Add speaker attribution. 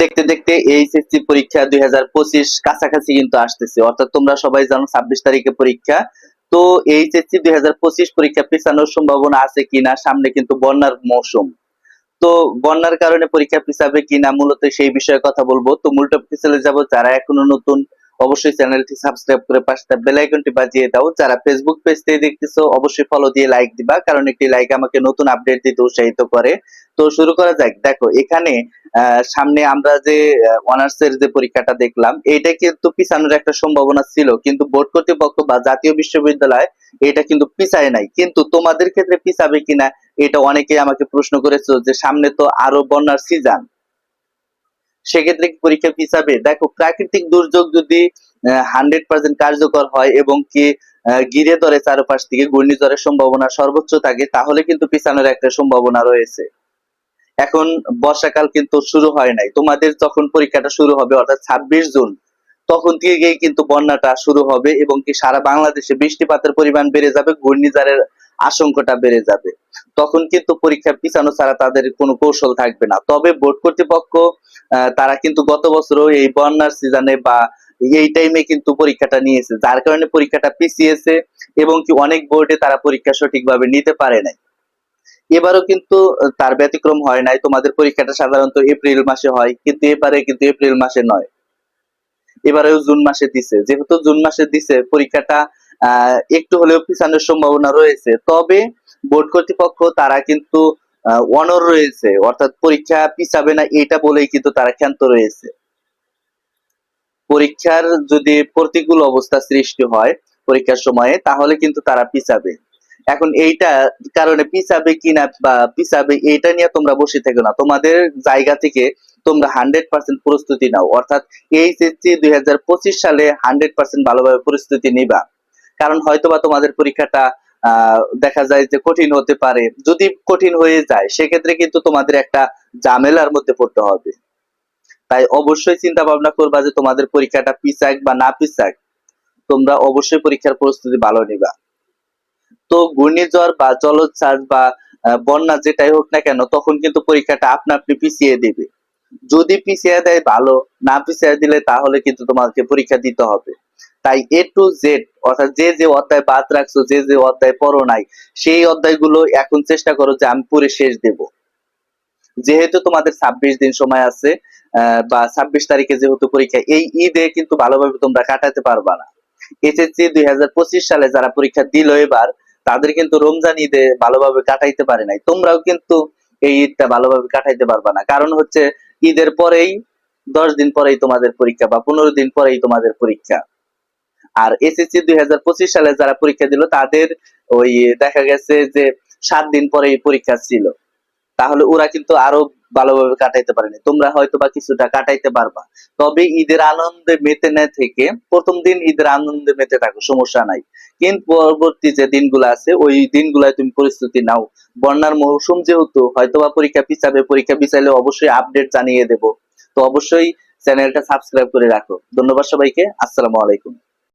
Speaker 1: দেখতে দেখতে এইচএসসি পরীক্ষা দুই হাজার পঁচিশ কাছাকাছি কিন্তু আসতেছে। অর্থাৎ তোমরা সবাই জানো ছাব্বিশ তারিখে পরীক্ষা। তো এইচএসসি দুই হাজার পঁচিশ পরীক্ষা পিছানোর সম্ভাবনা আছে কিনা, সামনে কিন্তু বন্যার মৌসুম। তো বন্যার কারণে পরীক্ষা পিছাবে কিনা, মূলত সেই বিষয়ে কথা বলব। তো মূল টপিকে চলে যাব। যারা এখনও নতুন অবশ্যই চ্যানেলটি সাবস্ক্রাইব করে পাশে বেল আইকনটি বাজিয়ে দাও। যারা ফেসবুক পেজ থেকে দেখতেছো, অবশ্যই ফলো দিয়ে লাইক দিবা, কারণ একটি লাইক আমাকে নতুন আপডেট দিতে উৎসাহিত করে। তো শুরু করা যাক। দেখো, এখানে সামনে আমরা যে অনার্স এর যে পরীক্ষাটা দেখলাম এটা কিন্তু পিছানোর একটা সম্ভাবনা ছিল। কিন্তু বোর্ড কর্তৃপক্ষ বা জাতীয় বিশ্ববিদ্যালয় এটা কিন্তু পিছায় নাই। কিন্তু তোমাদের ক্ষেত্রে পিছাবে কিনা, এটা অনেকে আমাকে প্রশ্ন করেছ যে সামনে তো আরও বন্যার সিজন সেক্ষেত্রে পরীক্ষা পিছাবে দেখো, প্রাকৃতিক দুর্যোগ যদি হান্ড্রেড পার্সেন্ট কার্যকর হয় এবং কি ঘিরে ধরে চারপাশ থেকে ঘূর্ণিঝড়ের সম্ভাবনা সর্বোচ্চ থাকে, তাহলে কিন্তু পিছানোর একটা সম্ভাবনা রয়েছে। এখন বর্ষাকাল কিন্তু শুরু হয় নাই। তোমাদের যখন পরীক্ষাটা শুরু হবে, অর্থাৎ ছাব্বিশ জুন, তখন থেকেই কিন্তু বন্যাটা শুরু হবে এবং কি সারা বাংলাদেশে বৃষ্টিপাতের পরিমাণ বেড়ে যাবে, ঘূর্ণিঝড়ের আশঙ্কাটা বেড়ে যাবে। তখন কিন্তু পরীক্ষা পিছানো ছাড়া তাদের কোনো কৌশল থাকবে না। তবে বোর্ড কর্তৃপক্ষ তারা কিন্তু গত বছরও এই বন্যার সিজনে বা এই টাইমে কিন্তু পরীক্ষাটা নিয়েছে, যার কারণে পরীক্ষাটা পিছিয়েছে এবং কি অনেক বোর্ডে তারা পরীক্ষা সঠিকভাবে নিতে পারে নাই। এবারও কিন্তু তার ব্যতিক্রম হয় নাই। তোমাদের পরীক্ষাটা সাধারণত এপ্রিল মাসে হয়, কিন্তু এবারে কিন্তু এপ্রিল মাসে নয়। এবারেও জুন মাসে দিছে। যেহেতু জুন মাসে দিছে, পরীক্ষাটা একটু হলেও পিছানোর সম্ভাবনা রয়েছে। তবে বোর্ড কর্তৃপক্ষ, তারা কিন্তু অনর রয়েছে। অর্থাৎ পরীক্ষা পিছাবে না এটা বলেই কিন্তু তারা ক্ষান্ত রয়েছে। পরীক্ষার যদি প্রতিকূল অবস্থা সৃষ্টি হয় পরীক্ষার সময়ে, তাহলে কিন্তু তারা পিছাবে। এখন এইটা কারণে পিছাবে কিনা বা পিছাবে এইটা নিয়ে তোমরা বসে থেকো না। তোমাদের জায়গা থেকে তোমরা হান্ড্রেড পার্সেন্ট প্রস্তুতি নাও। অর্থাৎ এইচএসসি দুই সালে হান্ড্রেড পার্সেন্ট ভালোভাবে প্রস্তুতি নিবা। কারণ হয়তোবা তোমাদের পরীক্ষাটা দেখা যায় যে কঠিন হতে পারে। যদি কঠিন হয়ে যায়, সেক্ষেত্রে কিন্তু তোমাদের একটা ঝামেলার মধ্যে পড়তে হবে। তাই অবশ্যই চিন্তা ভাবনা করবা যে তোমাদের পরীক্ষাটা পিছাক বা না পিছাক, তোমরা অবশ্যই পরীক্ষার প্রস্তুতি ভালো নিবা। তো ঘূর্ণিঝড় বা জলোচ্ছ্বাস বা বন্যা যেটাই হোক না কেন, তখন কিন্তু পরীক্ষাটা আপনা আপনি পিছিয়ে দিবে। যদি পিছিয়ে দেয় ভালো, না পিছিয়ে দিলে তাহলে কিন্তু তোমাকে পরীক্ষা দিতে হবে। তাই এ টু জেড অর্থাৎ যে যে অধ্যায় বাদ রাখছো, যে যে অধ্যায় পড়ো নাই, সেই অধ্যায়গুলো এখন চেষ্টা করো যে আমি পুরে শেষ দেব। যেহেতু তোমাদের ছাব্বিশ দিন সময় আছে বা ছাব্বিশ তারিখে যেহেতু পরীক্ষা, এই ঈদে কিন্তু ভালোভাবে তোমরা কাটাতে পারবা না। এসএসসি দুই হাজার পঁচিশ সালে যারা পরীক্ষা দিল এবার, তাদের কিন্তু রমজান ঈদে ভালোভাবে কাটাইতে পারে নাই। তোমরাও কিন্তু এই ঈদটা ভালোভাবে কাটাইতে পারবা না। কারণ হচ্ছে, ঈদের পরেই, দশ দিন পরেই তোমাদের পরীক্ষা বা পনেরো দিন পরেই তোমাদের পরীক্ষা। আর এসএসসি দুই হাজার পঁচিশ সালে যারা পরীক্ষা দিল, তাদের ওই দেখা গেছে যে সাত দিন পরেই পরীক্ষা ছিল। তাহলে ওরা কিন্তু আরও ভালোভাবে কাটাইতে পারেনি। তোমরা হয়তো বা কিছুটা কাটাইতে পারবা। তবে ঈদের আনন্দে মেতে না থেকে, প্রথম দিন ঈদের আনন্দে মেতে থাকো, সমস্যা নাই। কিন্তু পরবর্তী যে দিনগুলো আছে, ওই দিনগুলায় তুমি প্রস্তুতি নাও। বন্যার মৌসুম যেহেতু, হয়তোবা পরীক্ষা পিছাবে, পরীক্ষা পিছাইলে অবশ্যই আপডেট জানিয়ে দেব। তো অবশ্যই চ্যানেলটা সাবস্ক্রাইব করে রাখো। ধন্যবাদ সবাইকে। আসসালামু আলাইকুম।